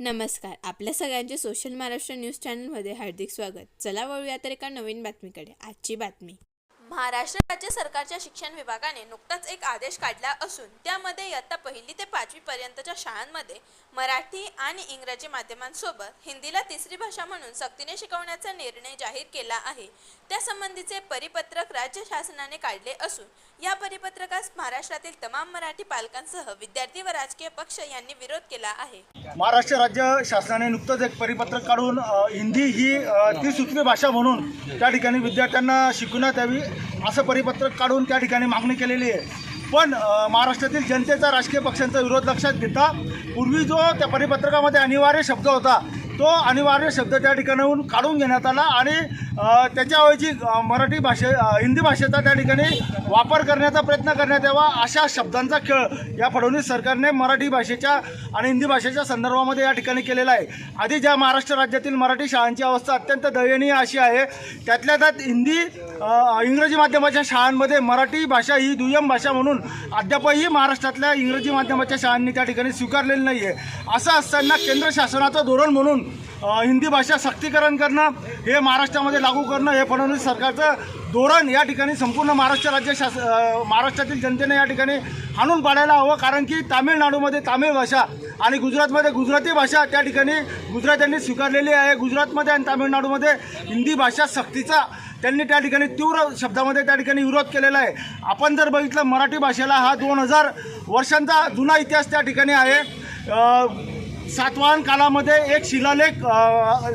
नमस्कार. आपल्या सगळ्यांचे सोशल महाराष्ट्र न्यूज चॅनलमध्ये हार्दिक स्वागत. चला वळूया तर एका नवीन बातमीकडे. आजची बातमी. महाराष्ट्र राज्य सरकारच्या शिक्षण विभागाने नुकताच एक आदेश काढला असून त्यामध्ये इयत्ता पहिली ते पाचवी पर्यंतच्या शाळांमध्ये मराठी आणि इंग्रजी माध्यमांसोबत हिंदीला तिसरी भाषा म्हणून सक्तीने शिकवण्याचा निर्णय जाहीर केला आहे. त्यासंबंधीचे परिपत्रक राज्य शासनाने काढले असून या परिपत्रकास महाराष्ट्रातील तमाम मराठी पालकांसह विद्यार्थी व राजकीय पक्ष यांनी विरोध केला आहे. महाराष्ट्र राज्य शासनाने नुकतंच एक परिपत्रक काढून हिंदी ही अ, त्रिसूत्री भाषा म्हणून त्या ठिकाणी विद्यार्थ्यांना शिकवण्यात यावी असं परिपत्रक काढून त्या ठिकाणी मागणी केलेली आहे. पण महाराष्ट्रातील जनतेचा राजकीय पक्षांचा विरोध लक्षात घेता पूर्वी जो त्या परिपत्रकामध्ये अनिवार्य शब्द होता तो अनिवार्य शब्द त्या ठिकाणाहून काढून घेण्यात आला आणि त्याच्याऐवजी मराठी भाषे हिंदी भाषेचा त्या ठिकाणी वापर करण्याचा प्रयत्न करण्यात यावा अशा शब्दांचा खेळ या फडणवीस सरकारने मराठी भाषेच्या आणि हिंदी भाषेच्या संदर्भामध्ये या ठिकाणी केलेला आहे. आधी ज्या महाराष्ट्र राज्यातील मराठी शाळांची अवस्था अत्यंत दयनीय अशी आहे त्यातल्या त्यात हिंदी इंग्रजी माध्यमाच्या शाळांमध्ये मराठी भाषा ही दुय्यम भाषा म्हणून अद्यापही महाराष्ट्रातल्या इंग्रजी माध्यमाच्या शाळांनी त्या ठिकाणी स्वीकारलेली नाही आहे असं असताना केंद्र शासनाचं धोरण म्हणून हिंदी भाषा सक्तीकरण करणं हे महाराष्ट्रामध्ये लागू करणं हे फडणवीस सरकारचं धोरण या ठिकाणी संपूर्ण महाराष्ट्र राज्य शास महाराष्ट्रातील जनतेने या ठिकाणी हाणून पाडायला हवं. कारण की तामिळनाडूमध्ये तामिळ भाषा आणि गुजरातमध्ये गुजराती भाषा त्या ठिकाणी गुजरात्यांनी स्वीकारलेली आहे. गुजरातमध्ये आणि तामिळनाडूमध्ये हिंदी भाषा सक्तीचा त्यांनी त्या ठिकाणी तीव्र शब्दामध्ये त्या ठिकाणी विरोध केलेला आहे. आपण जर बघितलं मराठी भाषेला हा दोन हजार वर्षांचा जुना इतिहास त्या ठिकाणी आहे. सातवाहन कालामध्ये एक शिलालेख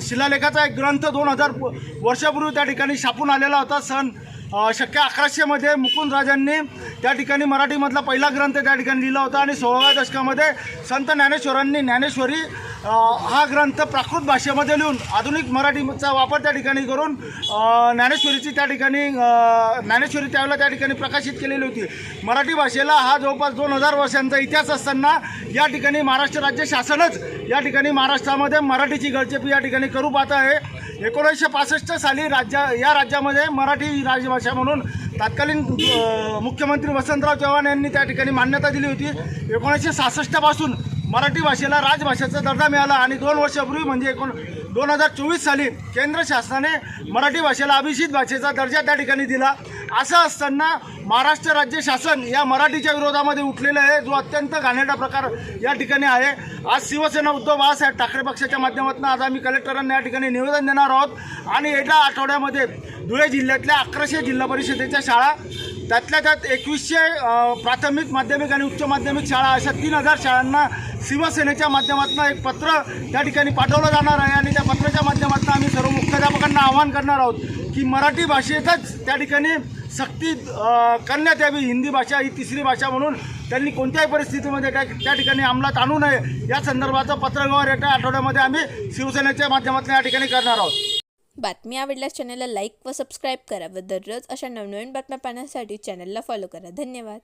शिलालेखाचा एक ग्रंथ दोन हजार वर्षापूर्वी त्या ठिकाणी छापून आलेला होता. सन शक्य अकराशेमध्ये मुकुंदराजांनी त्या ठिकाणी मराठीमधला पहिला ग्रंथ त्या ठिकाणी लिहिला होता आणि सोळाव्या दशकामध्ये संत ज्ञानेश्वरांनी ज्ञानेश्वरी हा ग्रंथ प्राकृत भाषेमध्ये लिहून आधुनिक मराठीचा वापर त्या ठिकाणी करून ज्ञानेश्वरीची त्या ठिकाणी ज्ञानेश्वरी त्यावेळेला त्या ठिकाणी प्रकाशित केलेली होती. मराठी भाषेला हा जवळपास दोन हजार वर्षांचा इतिहास असताना या ठिकाणी महाराष्ट्र राज्य शासनच या ठिकाणी महाराष्ट्रामध्ये मराठीची गळचेपी या ठिकाणी करू पाहत आहे. एकोणीसशे पासष्ट साली राज्या या राज्यामध्ये मराठी राजभाषा राजभाषा म्हणून तत्कालीन मुख्यमंत्री वसंतराव चव्हाण यांनी त्या ठिकाणी मान्यता दिली होती. एकोणीसशे सहासष्टपासून मराठी भाषेला राजभाषेचा दर्जा मिळाला आणि दोन वर्षापूर्वी म्हणजे एकोण दोन हजार चोवीस साली केंद्र शासनाने मराठी भाषेला अभिषित भाषेचा दर्जा त्या ठिकाणी दिला. असं असताना महाराष्ट्र राज्य शासन या मराठीच्या विरोधामध्ये उठलेलं आहे जो अत्यंत घाणेरडा प्रकार या ठिकाणी आहे. आज शिवसेना उद्धव बाळासाहेब ठाकरे पक्षाच्या माध्यमातून आज आम्ही कलेक्टरांना या ठिकाणी निवेदन देणार आहोत. आणि येत्या आठवड्यामध्ये धुळे जिल्ह्यातल्या अकराशे जिल्हा परिषदेच्या शाळा त्यातल्या त्यात एकवीसशे प्राथमिक माध्यमिक आणि उच्च माध्यमिक शाळा अशा तीन हजार शाळांना शिवसेनेच्या माध्यमातून एक पत्र त्या ठिकाणी पाठवलं जाणार आहे. आणि त्या पत्राच्या माध्यमातून आम्ही सर्व मुख्याध्यापकांना आवाहन करणार आहोत की मराठी भाषेतच त्या ठिकाणी सक्ती करण्यात यावी. हिंदी भाषा ही तिसरी भाषा म्हणून त्यांनी कोणत्याही परिस्थितीमध्ये त्या त्या ठिकाणी अंमलात आणू नये. या संदर्भाचा पत्रव्यवहार येत्या आठवड्यामध्ये आम्ही शिवसेनेच्या माध्यमातून या ठिकाणी करणार आहोत. बातमी आवडल्यास चॅनलला लाईक व सबस्क्राईब करा व दररोज अशा नवनवीन बातम्या पाहण्यासाठी चॅनलला फॉलो करा. धन्यवाद.